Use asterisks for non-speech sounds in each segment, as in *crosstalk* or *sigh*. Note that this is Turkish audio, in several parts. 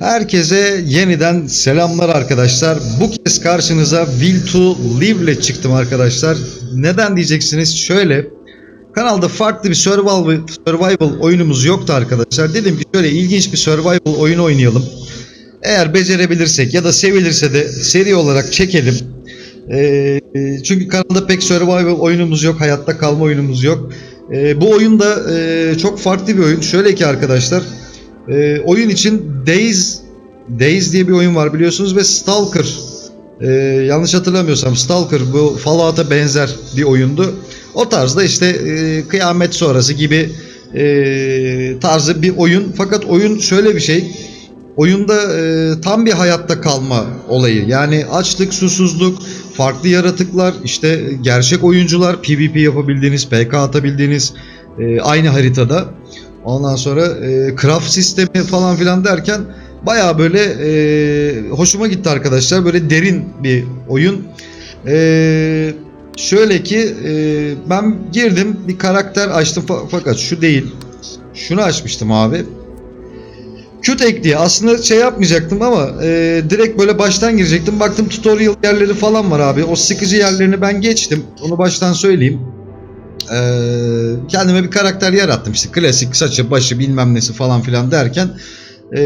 Herkese yeniden selamlar arkadaşlar. Bu kez karşınıza Will to Live ile çıktım arkadaşlar. Neden diyeceksiniz? Şöyle. Kanalda farklı bir survival, survival oyunumuz yoktu arkadaşlar. Dedim ki şöyle ilginç bir survival oyunu oynayalım. Eğer becerebilirsek ya da sevilirse de seri olarak çekelim. Ee, çünkü kanalda pek survival oyunumuz yok. Hayatta kalma oyunumuz yok. Ee, bu oyun da e, çok farklı bir oyun. Şöyle ki arkadaşlar. E, oyun için Days Days diye bir oyun var biliyorsunuz ve Stalker e, yanlış hatırlamıyorsam Stalker bu Fallout'a benzer bir oyundu. O tarzda işte e, kıyamet sonrası gibi e, tarzı bir oyun. Fakat oyun şöyle bir şey. Oyunda e, tam bir hayatta kalma olayı. Yani açlık, susuzluk, farklı yaratıklar, işte gerçek oyuncular, PvP yapabildiğiniz, PK atabildiğiniz e, aynı haritada. Ondan sonra e, craft sistemi falan filan derken baya böyle e, hoşuma gitti arkadaşlar. Böyle derin bir oyun. E, şöyle ki e, ben girdim bir karakter açtım fa- fakat şu değil. Şunu açmıştım abi. Qtek diye aslında şey yapmayacaktım ama e, direkt böyle baştan girecektim. Baktım tutorial yerleri falan var abi. O sıkıcı yerlerini ben geçtim. Onu baştan söyleyeyim. E, kendime bir karakter yarattım. İşte klasik saçı başı bilmem nesi falan filan derken e,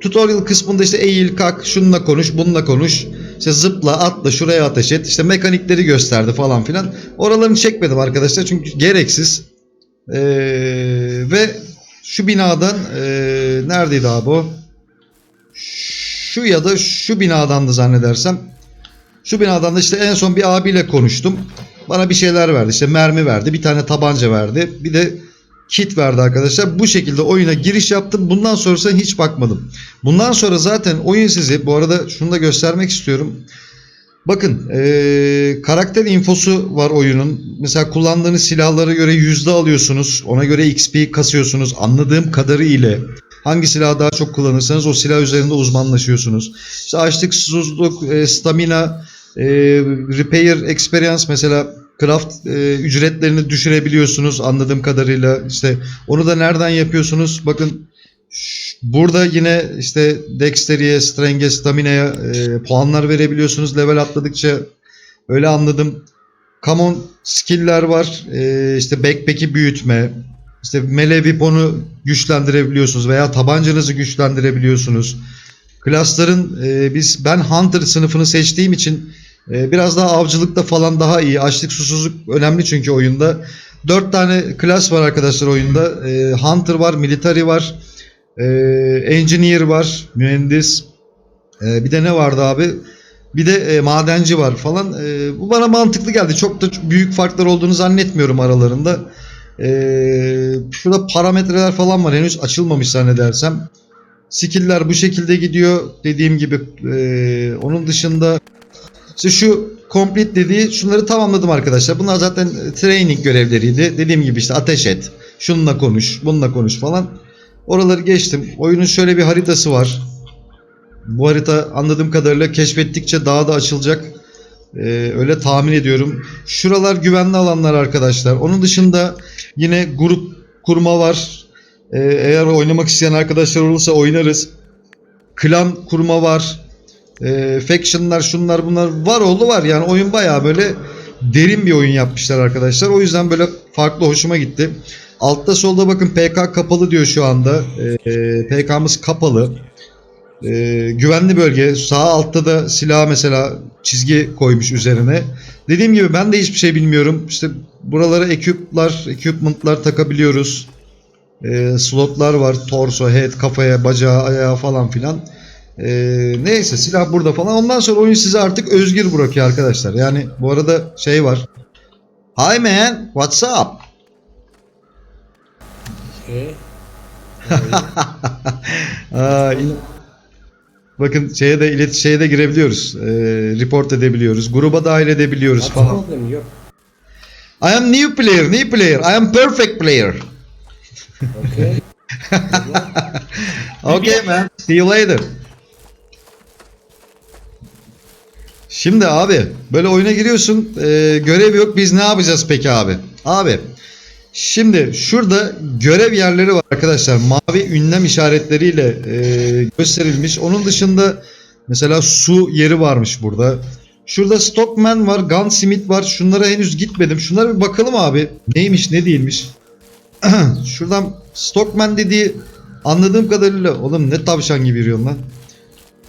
tutorial kısmında işte eğil kalk şununla konuş bununla konuş. İşte zıpla atla şuraya ateş et. İşte mekanikleri gösterdi falan filan. Oralarını çekmedim arkadaşlar çünkü gereksiz. E, ve şu binadan e, neredeydi abi o? Şu ya da şu binadandı zannedersem. Şu binadan da işte en son bir abiyle konuştum. Bana bir şeyler verdi. İşte mermi verdi. Bir tane tabanca verdi. Bir de kit verdi arkadaşlar. Bu şekilde oyuna giriş yaptım. Bundan sonrasına hiç bakmadım. Bundan sonra zaten oyun sizi bu arada şunu da göstermek istiyorum. Bakın eee, karakter infosu var oyunun. Mesela kullandığınız silahlara göre yüzde alıyorsunuz. Ona göre XP kasıyorsunuz. Anladığım kadarı ile hangi silahı daha çok kullanırsanız o silah üzerinde uzmanlaşıyorsunuz. İşte açlık, susuzluk, e, stamina, e, repair experience mesela craft e, ücretlerini düşürebiliyorsunuz anladığım kadarıyla. İşte onu da nereden yapıyorsunuz? Bakın burada yine işte dextery'e, strength'e, stamina'ya e, puanlar verebiliyorsunuz level atladıkça. Öyle anladım. Common skill'ler var. E, işte backpack'i büyütme, işte melee weapon'u güçlendirebiliyorsunuz veya tabancanızı güçlendirebiliyorsunuz. Klasların e, biz ben hunter sınıfını seçtiğim için biraz daha avcılıkta falan daha iyi. Açlık susuzluk önemli çünkü oyunda. Dört tane klas var arkadaşlar oyunda. E, hunter var, military var, e, engineer var, mühendis. Bir de ne vardı abi? Bir de e, madenci var falan. Bu bana mantıklı geldi. Çok da büyük farklar olduğunu zannetmiyorum aralarında. Ee, şurada parametreler falan var. Henüz açılmamış zannedersem. Skill'ler bu şekilde gidiyor. Dediğim gibi ee, onun dışında işte şu complete dediği şunları tamamladım arkadaşlar. Bunlar zaten training görevleriydi. Dediğim gibi işte ateş et. Şununla konuş. Bununla konuş falan. Oraları geçtim. Oyunun şöyle bir haritası var. Bu harita anladığım kadarıyla keşfettikçe daha da açılacak. Ee, öyle tahmin ediyorum. Şuralar güvenli alanlar arkadaşlar. Onun dışında yine grup kurma var. Ee, eğer oynamak isteyen arkadaşlar olursa oynarız. Klan kurma var. Ee, factionlar şunlar bunlar var oldu var. Yani oyun bayağı böyle derin bir oyun yapmışlar arkadaşlar. O yüzden böyle farklı hoşuma gitti. Altta solda bakın PK kapalı diyor şu anda. Ee, PK'mız kapalı. Ee, güvenli bölge. Sağ altta da silah mesela çizgi koymuş üzerine. Dediğim gibi ben de hiçbir şey bilmiyorum. İşte buralara equip'lar, equipment'lar takabiliyoruz. Ee, slotlar var. Torso, head, kafaya, bacağı, ayağı falan filan. Ee, neyse silah burada falan. Ondan sonra oyun size artık özgür bırakıyor arkadaşlar. Yani bu arada şey var. Hi man, what's up? Hey. *laughs* Aa, il- Bakın şeye de ilet şeye de girebiliyoruz. Ee, report edebiliyoruz. Gruba dahil edebiliyoruz What's falan. problem? Yok. I am new player, new player. I am perfect player. Okay. *laughs* Okay man. See you later. Şimdi abi böyle oyuna giriyorsun. e, görev yok. Biz ne yapacağız peki abi? Abi Şimdi şurada görev yerleri var arkadaşlar. Mavi ünlem işaretleriyle e, gösterilmiş. Onun dışında mesela su yeri varmış burada. Şurada Stockman var, Gunsmith var. Şunlara henüz gitmedim. Şunlara bir bakalım abi. Neymiş, ne değilmiş. *clears throat* Şuradan Stockman dediği anladığım kadarıyla oğlum ne tavşan gibi yürüyorsun lan.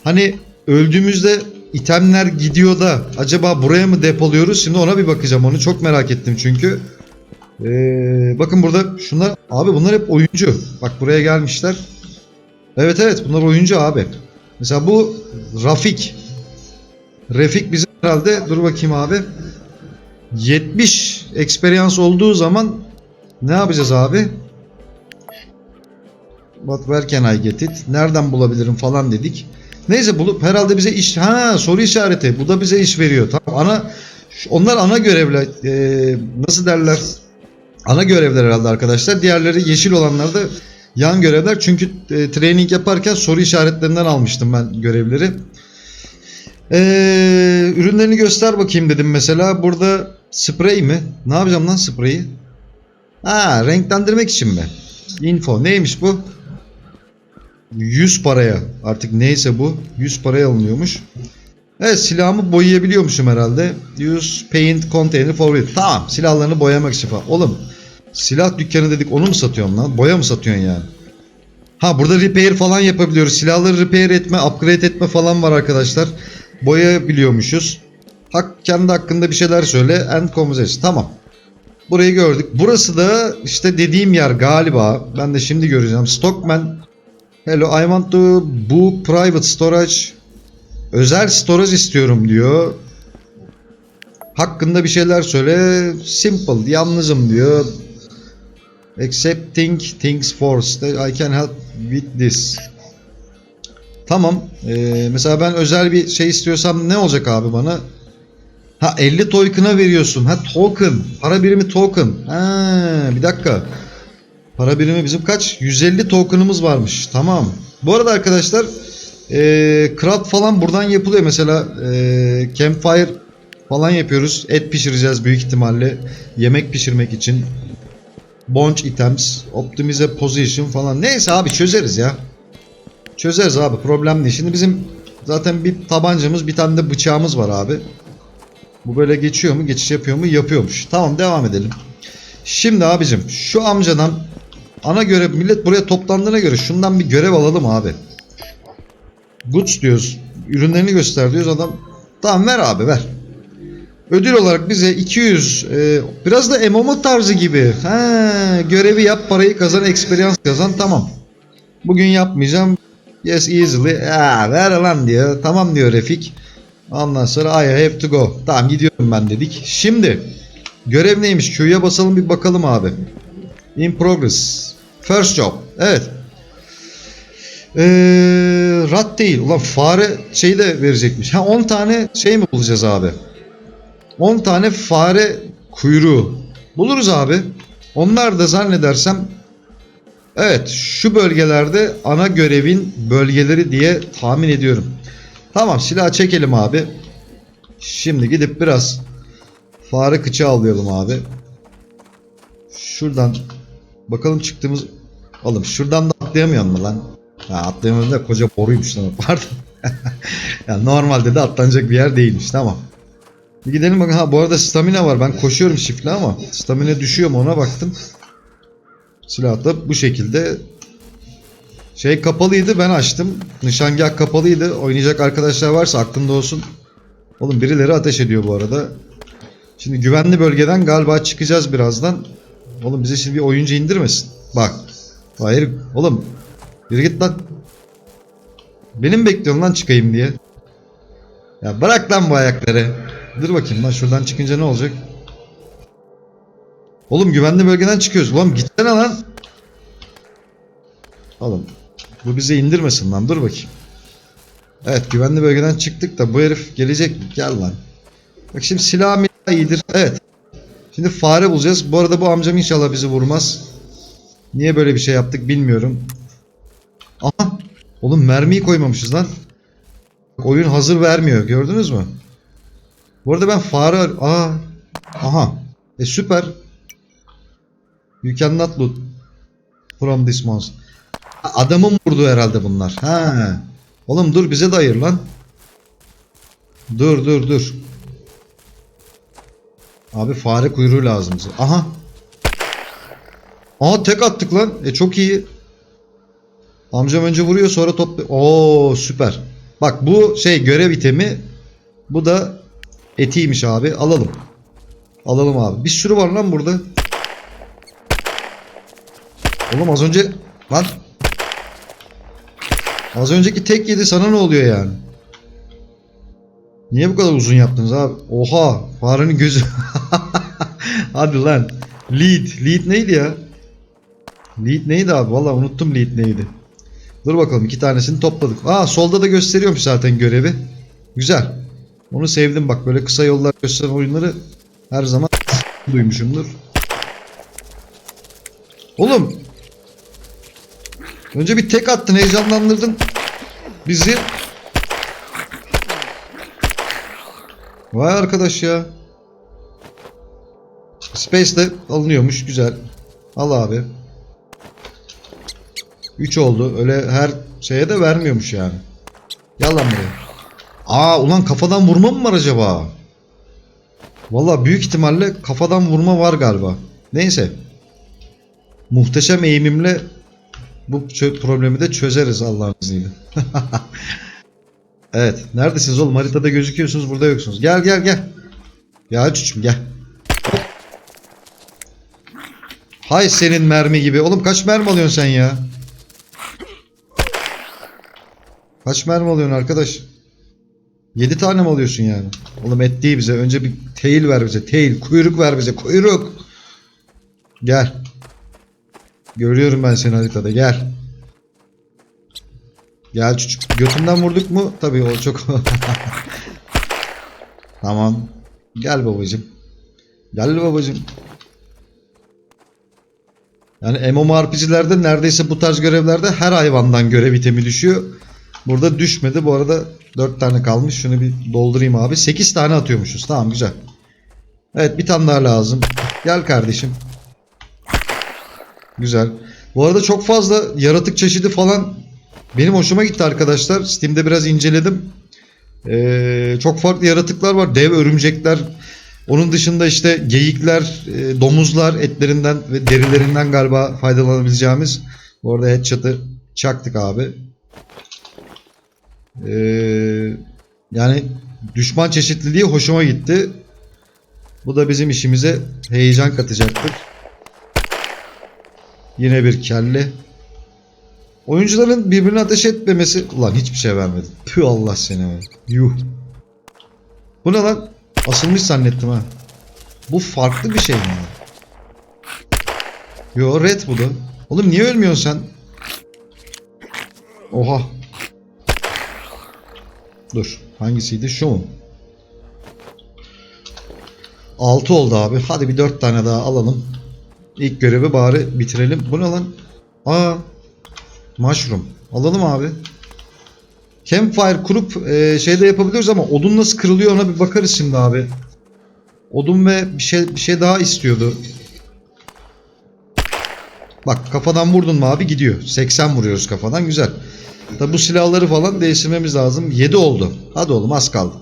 Hani öldüğümüzde itemler gidiyor da acaba buraya mı depoluyoruz? Şimdi ona bir bakacağım. Onu çok merak ettim çünkü. Ee, bakın burada şunlar abi bunlar hep oyuncu. Bak buraya gelmişler. Evet evet bunlar oyuncu abi. Mesela bu Rafik. Refik bizim herhalde dur bakayım abi. 70 experience olduğu zaman ne yapacağız abi? What where can I get it? Nereden bulabilirim falan dedik. Neyse bulup herhalde bize iş ha soru işareti. Bu da bize iş veriyor. Tamam ana onlar ana görevler e, nasıl derler? Ana görevler herhalde arkadaşlar. Diğerleri yeşil olanlar da yan görevler. Çünkü e, training yaparken soru işaretlerinden almıştım ben görevleri. Ee, ürünlerini göster bakayım dedim mesela. Burada sprey mi? Ne yapacağım lan spreyi? Ha renklendirmek için mi? Info neymiş bu? 100 paraya artık neyse bu 100 paraya alınıyormuş. Evet silahımı boyayabiliyormuşum herhalde. Use paint container for it. Tamam silahlarını boyamak için falan. Oğlum silah dükkanı dedik onu mu satıyorsun lan? Boya mı satıyorsun yani? Ha burada repair falan yapabiliyoruz. Silahları repair etme, upgrade etme falan var arkadaşlar. Boyayabiliyormuşuz. Hak, kendi hakkında bir şeyler söyle. And conversation. Tamam. Burayı gördük. Burası da işte dediğim yer galiba. Ben de şimdi göreceğim. Stockman. Hello I want to book private storage. Özel storage istiyorum diyor. Hakkında bir şeyler söyle. Simple. Yalnızım diyor. Accepting things first. I can help with this. Tamam. Ee, mesela ben özel bir şey istiyorsam ne olacak abi bana? Ha 50 token'a veriyorsun. Ha token. Para birimi token. Ha bir dakika. Para birimi bizim kaç? 150 token'ımız varmış. Tamam. Bu arada arkadaşlar ee, craft falan buradan yapılıyor. Mesela ee, campfire falan yapıyoruz. Et pişireceğiz büyük ihtimalle. Yemek pişirmek için. Bunch items, optimize position falan. Neyse abi çözeriz ya. Çözeriz abi problem değil. Şimdi bizim zaten bir tabancamız bir tane de bıçağımız var abi. Bu böyle geçiyor mu? Geçiş yapıyor mu? Yapıyormuş. Tamam devam edelim. Şimdi abicim şu amcadan ana görev millet buraya toplandığına göre şundan bir görev alalım abi. Goods diyoruz. Ürünlerini göster diyoruz adam. Tamam ver abi ver. Ödül olarak bize 200 e, biraz da MMO tarzı gibi. Ha, görevi yap parayı kazan experience kazan tamam. Bugün yapmayacağım. Yes easily. Ya ver lan diyor. Tamam diyor Refik. Ondan sonra I have to go. Tamam gidiyorum ben dedik. Şimdi görev neymiş? Q'ya basalım bir bakalım abi. In progress. First job. Evet. Ee, rat değil. Ulan fare şeyi de verecekmiş. Ha 10 tane şey mi bulacağız abi? 10 tane fare kuyruğu. Buluruz abi. Onlar da zannedersem Evet şu bölgelerde ana görevin bölgeleri diye tahmin ediyorum. Tamam silah çekelim abi. Şimdi gidip biraz fare kıçı avlayalım abi. Şuradan bakalım çıktığımız Oğlum şuradan da atlayamıyor mu lan? Ha atlayamıyorum da koca boruymuş lan *laughs* pardon. ya normalde de atlanacak bir yer değilmiş tamam. Bir gidelim bakın ha bu arada stamina var ben koşuyorum şifle ama stamina düşüyor mu ona baktım. Silah da bu şekilde şey kapalıydı ben açtım. Nişangah kapalıydı. Oynayacak arkadaşlar varsa aklında olsun. Oğlum birileri ateş ediyor bu arada. Şimdi güvenli bölgeden galiba çıkacağız birazdan. Oğlum bize şimdi bir oyuncu indirmesin. Bak. Hayır. Oğlum. Yürü git lan. Benim bekliyorsun lan çıkayım diye. Ya bırak lan bu ayakları. Dur bakayım lan şuradan çıkınca ne olacak? Oğlum güvenli bölgeden çıkıyoruz. Oğlum gitsene lan. Oğlum bu bize indirmesin lan dur bakayım. Evet güvenli bölgeden çıktık da bu herif gelecek? Gel lan. Bak şimdi silah iyidir. Evet. Şimdi fare bulacağız. Bu arada bu amcam inşallah bizi vurmaz. Niye böyle bir şey yaptık bilmiyorum. Aha. Oğlum mermiyi koymamışız lan. Oyun hazır vermiyor. Gördünüz mü? Bu arada ben fare... Aa. Aha. E süper. You cannot loot from this monster. Adamın vurdu herhalde bunlar. Ha. Oğlum dur bize de ayır lan. Dur dur dur. Abi fare kuyruğu lazım bize. Aha. Aa tek attık lan. E çok iyi. Amcam önce vuruyor sonra topla. Oo süper. Bak bu şey görev itemi. Bu da etiymiş abi. Alalım. Alalım abi. Bir sürü var lan burada. Oğlum az önce lan Az önceki tek yedi sana ne oluyor yani? Niye bu kadar uzun yaptınız abi? Oha farenin gözü. *laughs* Hadi lan. Lead. Lead neydi ya? Lead neydi abi? Vallahi unuttum lead neydi. Dur bakalım iki tanesini topladık. Aa solda da gösteriyormuş zaten görevi. Güzel. Onu sevdim bak böyle kısa yollar gösteren oyunları her zaman duymuşumdur. Oğlum. Önce bir tek attın heyecanlandırdın bizi. Vay arkadaş ya. Space de alınıyormuş güzel. Al abi. 3 oldu. Öyle her şeye de vermiyormuş yani. Yalan buraya. Aa ulan kafadan vurma mı var acaba? Valla büyük ihtimalle kafadan vurma var galiba. Neyse. Muhteşem eğimimle bu problemi de çözeriz Allah'ın izniyle. *laughs* evet. Neredesiniz oğlum? Haritada gözüküyorsunuz. Burada yoksunuz. Gel gel gel. Ya çocuğum gel. Hay senin mermi gibi. Oğlum kaç mermi alıyorsun sen ya? Kaç mermi alıyorsun arkadaş? 7 tane mi alıyorsun yani? Oğlum et değil bize. Önce bir tail ver bize. Tail. Kuyruk ver bize. Kuyruk. Gel. Görüyorum ben seni haritada. Gel. Gel çocuk. Götünden vurduk mu? Tabii o çok. *laughs* tamam. Gel babacım. Gel babacım. Yani MMORPG'lerde neredeyse bu tarz görevlerde her hayvandan görev itemi düşüyor. Burada düşmedi. Bu arada 4 tane kalmış. Şunu bir doldurayım abi. 8 tane atıyormuşuz. Tamam güzel. Evet bir tane daha lazım. Gel kardeşim. Güzel. Bu arada çok fazla yaratık çeşidi falan benim hoşuma gitti arkadaşlar. Steam'de biraz inceledim. Ee, çok farklı yaratıklar var. Dev örümcekler. Onun dışında işte geyikler, e, domuzlar etlerinden ve derilerinden galiba faydalanabileceğimiz. Bu arada headshot'ı çaktık abi. Ee, yani düşman çeşitliliği hoşuma gitti. Bu da bizim işimize heyecan katacaktır. Yine bir kelle. Oyuncuların birbirine ateş etmemesi... Ulan hiçbir şey vermedi. Tüh Allah seni. Yuh. Bu ne lan? Asılmış zannettim ha. Bu farklı bir şey mi? Yo red bu da. Oğlum niye ölmüyorsun sen? Oha. Dur. Hangisiydi? Şu mu? 6 oldu abi. Hadi bir 4 tane daha alalım. İlk görevi bari bitirelim. Bu ne lan? Aa. Mushroom. Alalım abi. Campfire kurup e, şey de yapabiliyoruz ama odun nasıl kırılıyor ona bir bakarız şimdi abi. Odun ve bir şey bir şey daha istiyordu. Bak kafadan vurdun mu abi gidiyor. 80 vuruyoruz kafadan güzel. Tabi bu silahları falan değiştirmemiz lazım. 7 oldu. Hadi oğlum az kaldı.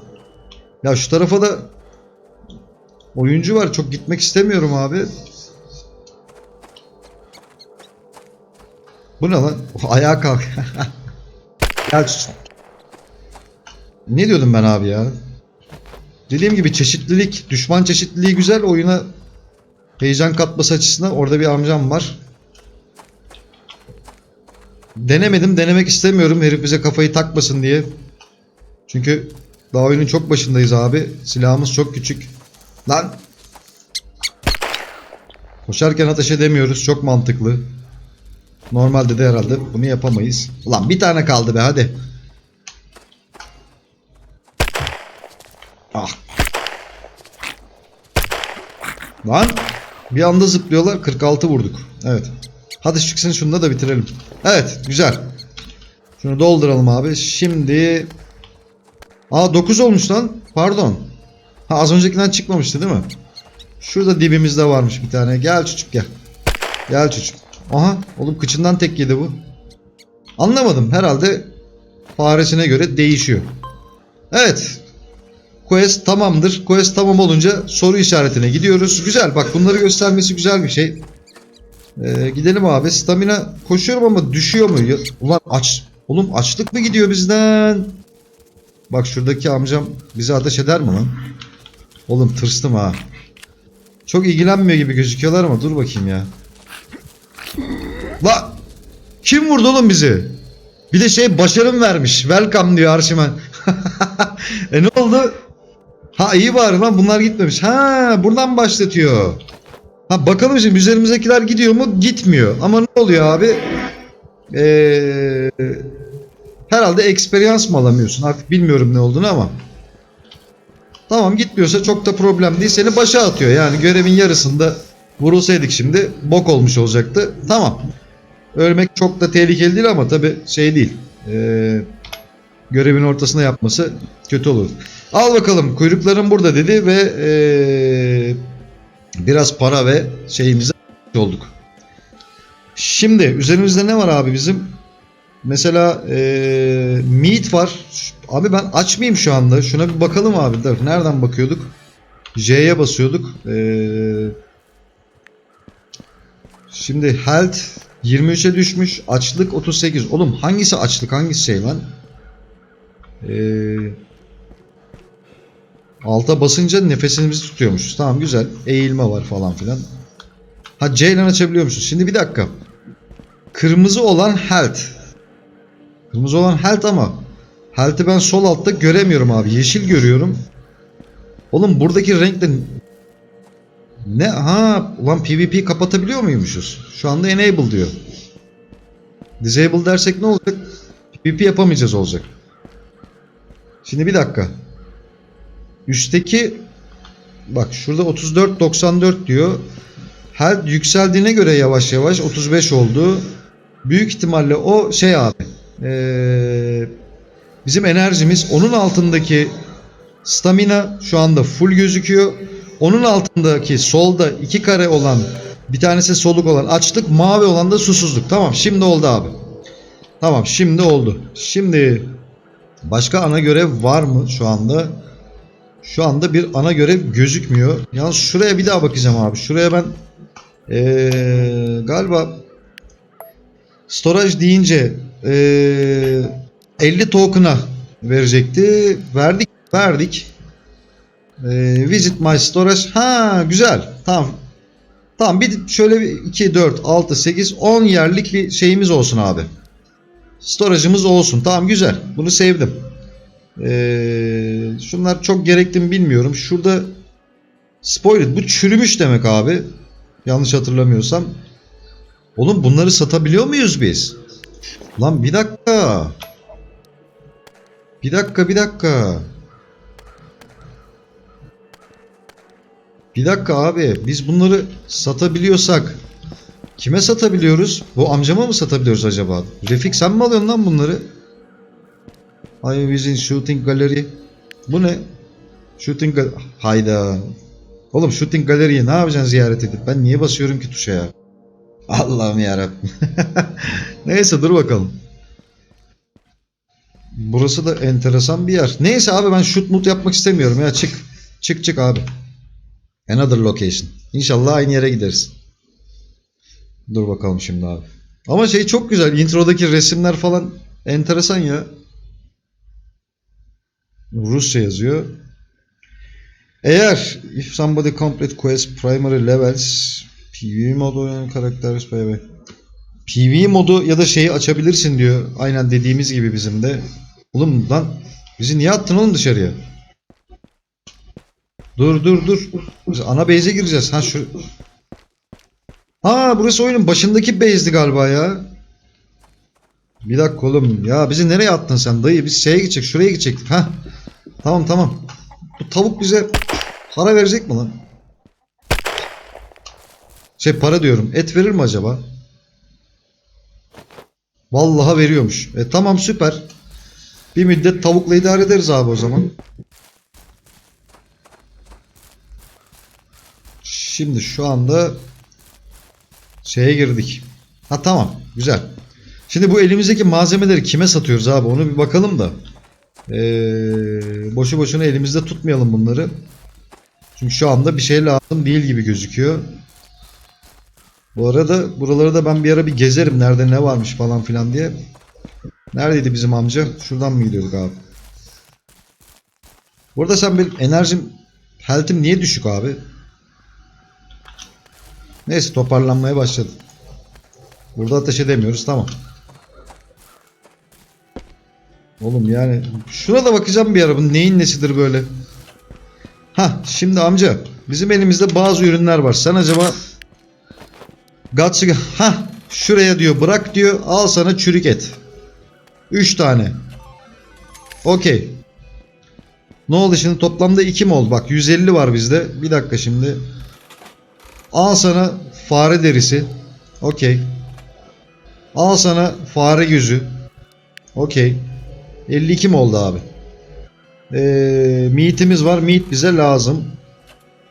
Ya şu tarafa da oyuncu var. Çok gitmek istemiyorum abi. Bu ne lan? Ayağa kalk. *laughs* Gel Ne diyordum ben abi ya? Dediğim gibi çeşitlilik, düşman çeşitliliği güzel. Oyuna heyecan katması açısından orada bir amcam var. Denemedim, denemek istemiyorum. Herif bize kafayı takmasın diye. Çünkü daha oyunun çok başındayız abi. Silahımız çok küçük. Lan! Koşarken ateş edemiyoruz. Çok mantıklı. Normalde de herhalde bunu yapamayız. Ulan bir tane kaldı be hadi. Ah. Lan bir anda zıplıyorlar 46 vurduk. Evet. Hadi çıksın şunu da bitirelim. Evet güzel. Şunu dolduralım abi. Şimdi Aa 9 olmuş lan. Pardon. Ha az öncekinden çıkmamıştı değil mi? Şurada dibimizde varmış bir tane. Gel çocuk gel. Gel çocuğum. Aha oğlum kıçından tek yedi bu. Anlamadım. Herhalde faresine göre değişiyor. Evet. Quest tamamdır. Quest tamam olunca soru işaretine gidiyoruz. Güzel bak bunları göstermesi güzel bir şey. Ee, gidelim abi. Stamina koşuyorum ama düşüyor mu? Ya- Ulan aç. Oğlum açlık mı gidiyor bizden? Bak şuradaki amcam bizi ateş eder mi lan? Oğlum tırstım ha. Çok ilgilenmiyor gibi gözüküyorlar ama dur bakayım ya. La kim vurdu oğlum bizi? Bir de şey başarım vermiş. Welcome diyor Arşimen. *laughs* e ne oldu? Ha iyi bari lan bunlar gitmemiş. Ha buradan başlatıyor. Ha bakalım şimdi üzerimizdekiler gidiyor mu? Gitmiyor. Ama ne oluyor abi? Ee, herhalde experience mı alamıyorsun? Artık bilmiyorum ne olduğunu ama. Tamam gitmiyorsa çok da problem değil. Seni başa atıyor. Yani görevin yarısında vurulsaydık şimdi bok olmuş olacaktı. Tamam. Ölmek çok da tehlikeli değil ama tabi şey değil. Ee, görevin ortasında yapması kötü olur. Al bakalım kuyrukların burada dedi ve ee, biraz para ve şeyimize olduk. Şimdi üzerimizde ne var abi bizim? Mesela ee, meat var. Abi ben aç mıyım şu anda? Şuna bir bakalım abi. Dur, nereden bakıyorduk? J'ye basıyorduk. Ee, şimdi health 23'e düşmüş. Açlık 38. Oğlum hangisi açlık hangisi şey lan? Ee, alta basınca nefesimizi tutuyormuşuz. Tamam güzel. Eğilme var falan filan. Ha C ile açabiliyormuşuz. Şimdi bir dakika. Kırmızı olan health. Kırmızı olan health ama health'i ben sol altta göremiyorum abi. Yeşil görüyorum. Oğlum buradaki renkle ne? Ha ulan PvP kapatabiliyor muymuşuz? Şu anda enable diyor. Disable dersek ne olacak? PvP yapamayacağız olacak. Şimdi bir dakika. Üstteki bak şurada 34-94 diyor. Health yükseldiğine göre yavaş yavaş 35 oldu. Büyük ihtimalle o şey abi. Ee, bizim enerjimiz onun altındaki stamina şu anda full gözüküyor. Onun altındaki solda iki kare olan bir tanesi soluk olan açlık mavi olan da susuzluk. Tamam şimdi oldu abi. Tamam şimdi oldu. Şimdi başka ana görev var mı şu anda? Şu anda bir ana görev gözükmüyor. Yalnız şuraya bir daha bakacağım abi. Şuraya ben ee, galiba storage deyince ee, 50 token'a verecekti. Verdik. Verdik. Ee, visit my storage. Ha güzel. Tamam. Tamam bir şöyle bir 2, 4, 6, 8, 10 yerlik bir şeyimiz olsun abi. Storage'ımız olsun. Tamam güzel. Bunu sevdim. Ee, şunlar çok gerekli mi bilmiyorum. Şurada spoiler. Bu çürümüş demek abi. Yanlış hatırlamıyorsam. Oğlum bunları satabiliyor muyuz biz? Lan bir dakika. Bir dakika bir dakika. Bir dakika abi biz bunları satabiliyorsak kime satabiliyoruz? Bu amcama mı satabiliyoruz acaba? Refik sen mi alıyorsun lan bunları? I was in shooting gallery. Bu ne? Shooting Hayda. Oğlum shooting galeriyi ne yapacaksın ziyaret edip? Ben niye basıyorum ki tuşa ya? Allah'ım yarabbim. *laughs* Neyse dur bakalım. Burası da enteresan bir yer. Neyse abi ben shoot mut yapmak istemiyorum ya çık. Çık çık abi. Another location. İnşallah aynı yere gideriz. Dur bakalım şimdi abi. Ama şey çok güzel. Introdaki resimler falan enteresan ya. Rusça yazıyor. Eğer if somebody complete quest primary levels PvE modu oynayan karakter bay PvE modu ya da şeyi açabilirsin diyor. Aynen dediğimiz gibi bizim de. Oğlum lan bizi niye attın oğlum dışarıya? Dur dur dur. Biz ana base'e gireceğiz. Ha şu Ha burası oyunun başındaki base'di galiba ya. Bir dakika oğlum. Ya bizi nereye attın sen dayı? Biz şeye gidecek. Şuraya gidecektik. Ha. Tamam tamam. Bu tavuk bize para verecek mi lan? Şey para diyorum. Et verir mi acaba? Vallahi veriyormuş. E tamam süper. Bir müddet tavukla idare ederiz abi o zaman. Şimdi şu anda Şeye girdik. Ha tamam. Güzel. Şimdi bu elimizdeki malzemeleri kime satıyoruz abi? Onu bir bakalım da. Ee, boşu boşuna elimizde tutmayalım bunları. Çünkü şu anda bir şey lazım değil gibi gözüküyor. Bu arada buraları da ben bir ara bir gezerim. Nerede ne varmış falan filan diye. Neredeydi bizim amca? Şuradan mı gidiyorduk abi? Burada sen bir enerjim, health'im niye düşük abi? Neyse toparlanmaya başladı. Burada ateş edemiyoruz tamam. Oğlum yani şuna da bakacağım bir ara bu neyin nesidir böyle. Ha şimdi amca bizim elimizde bazı ürünler var. Sen acaba Gatsuga ha şuraya diyor bırak diyor al sana çürük et. 3 tane. Okey. Ne oldu şimdi toplamda 2 mi oldu? Bak 150 var bizde. Bir dakika şimdi. Al sana fare derisi. Okey. Al sana fare gözü. Okey. 52 mi oldu abi? Ee, meat'imiz var. Meat bize lazım.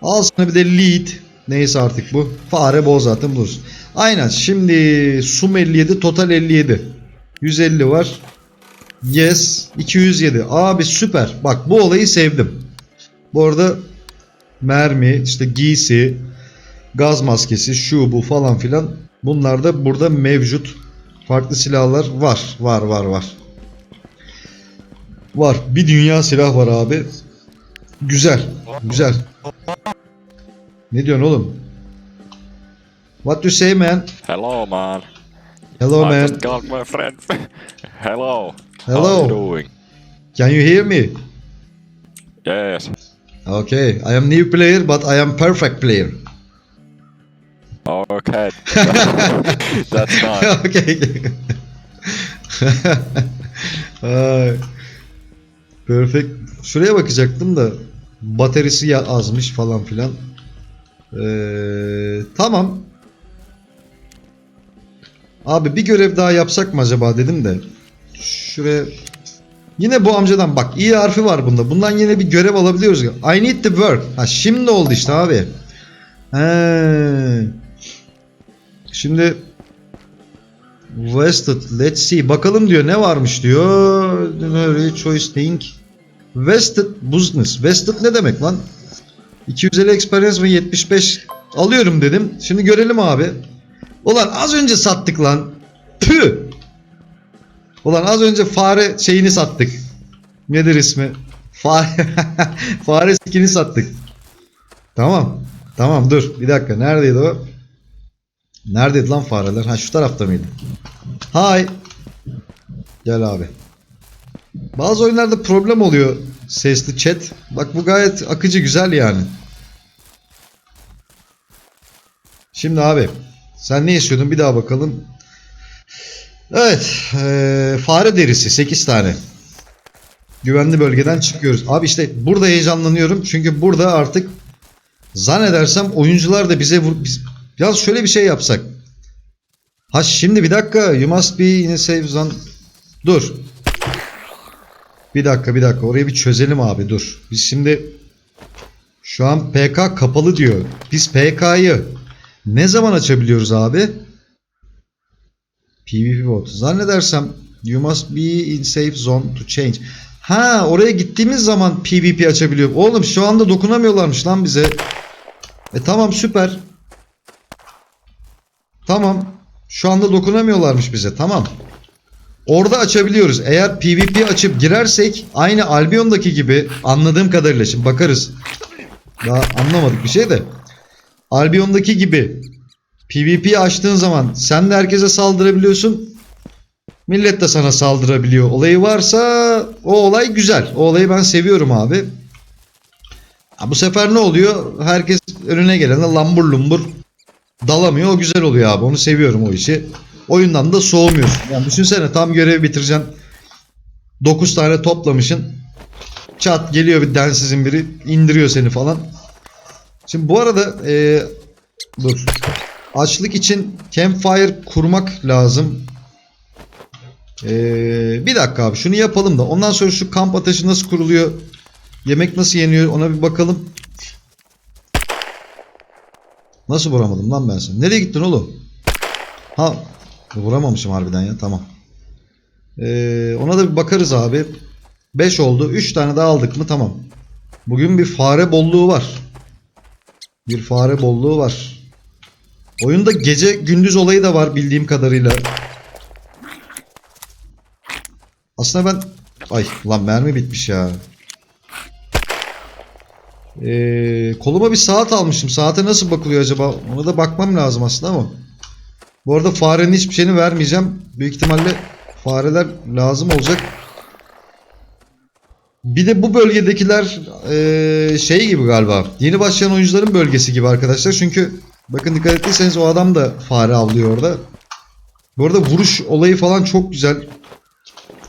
Al sana bir de lead. Neyse artık bu. Fare bol zaten bulursun. Aynen. Şimdi sum 57 total 57. 150 var. Yes. 207. Abi süper. Bak bu olayı sevdim. Bu arada mermi, işte giysi, gaz maskesi, şu bu falan filan. Bunlar da burada mevcut. Farklı silahlar var. Var var var. Var. Bir dünya silah var abi. Güzel. Güzel. Ne diyorsun oğlum? What you say man? Hello, man. Hello I man. just got my friend. *laughs* Hello. Hello. How you doing? Can you hear me? Yes. Okay. I am new player but I am perfect player. Okay. *laughs* That's nice. okay. Ay. Perfect. Şuraya bakacaktım da bataryası ya azmış falan filan. Ee, tamam. Abi bir görev daha yapsak mı acaba dedim de. Şuraya Yine bu amcadan bak i harfi var bunda. Bundan yine bir görev alabiliyoruz. I need to work. Ha şimdi oldu işte abi. He. Şimdi Vested let's see bakalım diyor ne varmış diyor. Choice thing. Vested business. Vested ne demek lan? 250 experience ve 75 alıyorum dedim. Şimdi görelim abi. Ulan az önce sattık lan. Tüh. Ulan az önce fare şeyini sattık. Nedir ismi? Fare, *laughs* fare skin'i sattık. Tamam. Tamam dur. Bir dakika. Neredeydi o? Neredeydi lan fareler? Ha şu tarafta mıydı? Hay. Gel abi. Bazı oyunlarda problem oluyor sesli chat. Bak bu gayet akıcı güzel yani. Şimdi abi sen ne istiyordun bir daha bakalım. Evet eee, fare derisi 8 tane. Güvenli bölgeden çıkıyoruz. Abi işte burada heyecanlanıyorum çünkü burada artık zannedersem oyuncular da bize. Yalnız şöyle bir şey yapsak. Ha şimdi bir dakika. You must be in a safe zone. Dur. Bir dakika bir dakika. Orayı bir çözelim abi dur. Biz şimdi şu an PK kapalı diyor. Biz PK'yı ne zaman açabiliyoruz abi? PvP bot. Zannedersem you must be in safe zone to change. Ha oraya gittiğimiz zaman PvP açabiliyor. Oğlum şu anda dokunamıyorlarmış lan bize. E tamam süper. Tamam. Şu anda dokunamıyorlarmış bize. Tamam. Orada açabiliyoruz. Eğer PvP açıp girersek aynı Albion'daki gibi anladığım kadarıyla şimdi bakarız. Daha anlamadık bir şey de. Albion'daki gibi PvP açtığın zaman sen de herkese saldırabiliyorsun. Millet de sana saldırabiliyor. Olayı varsa o olay güzel. O olayı ben seviyorum abi. Ha, bu sefer ne oluyor? Herkes önüne gelene lambur lumbur dalamıyor. O güzel oluyor abi. Onu seviyorum o işi. Oyundan da soğumuyorsun. Yani düşünsene tam görev bitireceksin. 9 tane toplamışsın. Çat geliyor bir densizin biri indiriyor seni falan. Şimdi bu arada eee, dur. Açlık için campfire kurmak lazım. Eee, bir dakika abi şunu yapalım da ondan sonra şu kamp ateşi nasıl kuruluyor? Yemek nasıl yeniyor ona bir bakalım. Nasıl vuramadım lan ben seni? Nereye gittin oğlum? Ha vuramamışım harbiden ya tamam. Ee, ona da bir bakarız abi. 5 oldu. 3 tane daha aldık mı tamam. Bugün bir fare bolluğu var. Bir fare bolluğu var. Oyunda gece gündüz olayı da var bildiğim kadarıyla. Aslında ben... Ay lan mermi bitmiş ya. Ee, koluma bir saat almışım. Saate nasıl bakılıyor acaba? Ona da bakmam lazım aslında ama. Bu arada farenin hiçbir şeyini vermeyeceğim. Büyük ihtimalle fareler lazım olacak. Bir de bu bölgedekiler eee, şey gibi galiba. Yeni başlayan oyuncuların bölgesi gibi arkadaşlar. Çünkü bakın dikkat ettiyseniz o adam da fare avlıyor orada. Bu arada vuruş olayı falan çok güzel.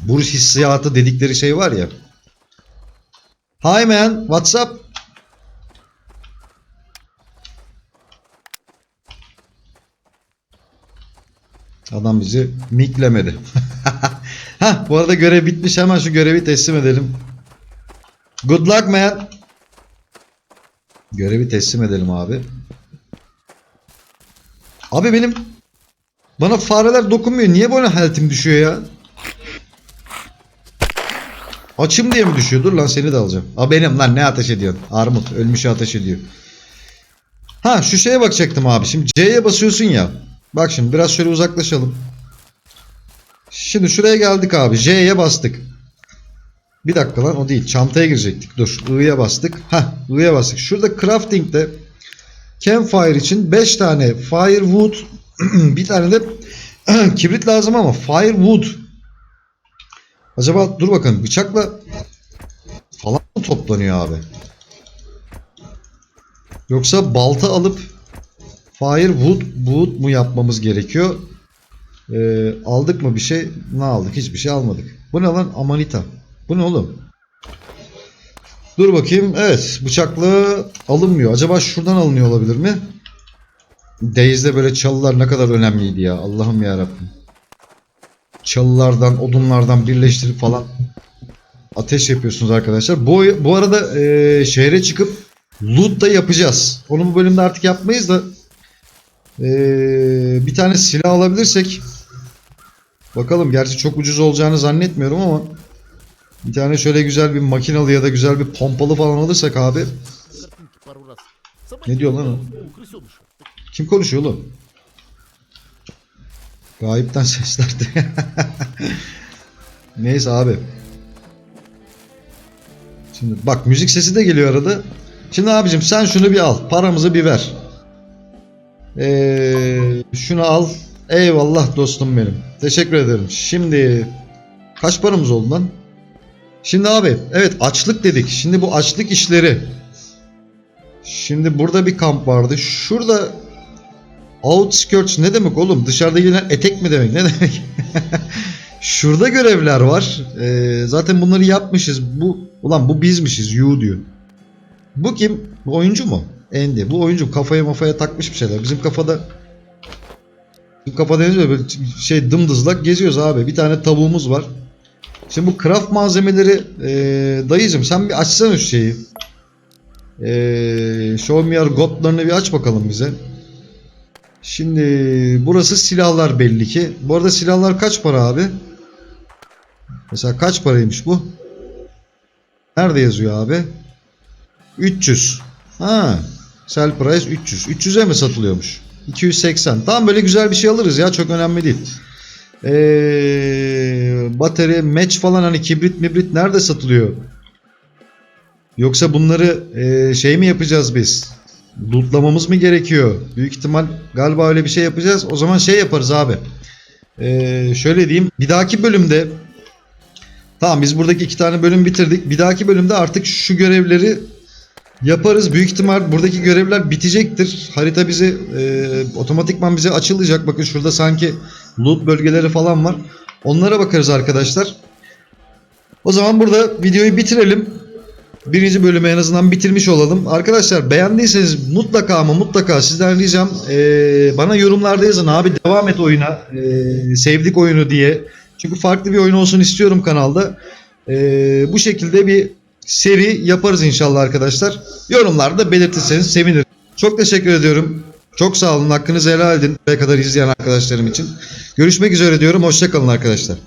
Vuruş hissiyatı dedikleri şey var ya. Hi man, what's up? Adam bizi miklemedi. *laughs* Hah bu arada görev bitmiş. Hemen şu görevi teslim edelim. Good luck man. Görevi teslim edelim abi. Abi benim bana fareler dokunmuyor. Niye böyle health'im düşüyor ya? Açım diye mi düşüyor? Dur lan seni de alacağım. A benim lan ne ateş ediyorsun? Armut ölmüşü ateş ediyor. Ha şu şeye bakacaktım abi. Şimdi C'ye basıyorsun ya. Bak şimdi biraz şöyle uzaklaşalım. Şimdi şuraya geldik abi. J'ye bastık. Bir dakika lan o değil. Çantaya girecektik. Dur. I'ya bastık. Hah I'ya bastık. Şurada crafting'de campfire için 5 tane firewood *clears throat* bir tane de *clears throat* kibrit lazım ama firewood acaba dur bakın bıçakla falan mı toplanıyor abi? Yoksa balta alıp firewood wood mu yapmamız gerekiyor? Ee, aldık mı bir şey? Ne aldık? Hiçbir şey almadık. Bu ne lan? Amanita. Bu ne oğlum? Dur bakayım. Evet. Bıçakla alınmıyor. Acaba şuradan alınıyor olabilir mi? Days'de böyle çalılar ne kadar önemliydi ya. Allah'ım ya Rabbim. Çalılardan, odunlardan birleştirip falan ateş yapıyorsunuz arkadaşlar. Bu, bu arada e, şehre çıkıp loot da yapacağız. Onu bu bölümde artık yapmayız da e, bir tane silah alabilirsek bakalım. Gerçi çok ucuz olacağını zannetmiyorum ama bir tane şöyle güzel bir makinalı ya da güzel bir pompalı falan alırsak abi. Ne diyor lan o? Kim konuşuyor oğlum? Gayipten *laughs* seslerdi. Neyse abi. Şimdi bak müzik sesi de geliyor arada. Şimdi abicim sen şunu bir al. Paramızı bir ver. Ee, şunu al. Eyvallah dostum benim. Teşekkür ederim. Şimdi kaç paramız oldu lan? Şimdi abi evet açlık dedik. Şimdi bu açlık işleri. Şimdi burada bir kamp vardı. Şurada outskirts ne demek oğlum? Dışarıda gelen etek mi demek? Ne demek? *laughs* Şurada görevler var. Ee, zaten bunları yapmışız. Bu ulan bu bizmişiz. You diyor. Bu kim? Bu oyuncu mu? Andy. Bu oyuncu kafaya mafaya takmış bir şeyler. Bizim kafada bizim kafada ne? Böyle şey dımdızlak geziyoruz abi. Bir tane tavuğumuz var. Şimdi bu craft malzemeleri e, dayıcım sen bir açsana şu şeyi. E, show me your godlarını bir aç bakalım bize. Şimdi burası silahlar belli ki. Bu arada silahlar kaç para abi? Mesela kaç paraymış bu? Nerede yazıyor abi? 300. Ha. Sell price 300. 300'e mi satılıyormuş? 280. Tamam böyle güzel bir şey alırız ya çok önemli değil. Ee, bateri, match falan hani kibrit mibrit nerede satılıyor? Yoksa bunları e, şey mi yapacağız biz? Lootlamamız mı gerekiyor? Büyük ihtimal galiba öyle bir şey yapacağız. O zaman şey yaparız abi. Ee, şöyle diyeyim. Bir dahaki bölümde Tamam biz buradaki iki tane bölüm bitirdik. Bir dahaki bölümde artık şu görevleri yaparız. Büyük ihtimal buradaki görevler bitecektir. Harita bizi e, otomatikman bize açılacak. Bakın şurada sanki loot bölgeleri falan var. Onlara bakarız arkadaşlar. O zaman burada videoyu bitirelim. Birinci bölümü en azından bitirmiş olalım. Arkadaşlar beğendiyseniz mutlaka ama mutlaka sizden ricam e, bana yorumlarda yazın abi devam et oyuna e, sevdik oyunu diye. Çünkü farklı bir oyun olsun istiyorum kanalda. E, bu şekilde bir seri yaparız inşallah arkadaşlar. Yorumlarda belirtirseniz sevinirim. Çok teşekkür ediyorum. Çok sağ olun. Hakkınızı helal edin. Buraya kadar izleyen arkadaşlarım için. Görüşmek üzere diyorum. Hoşçakalın arkadaşlar.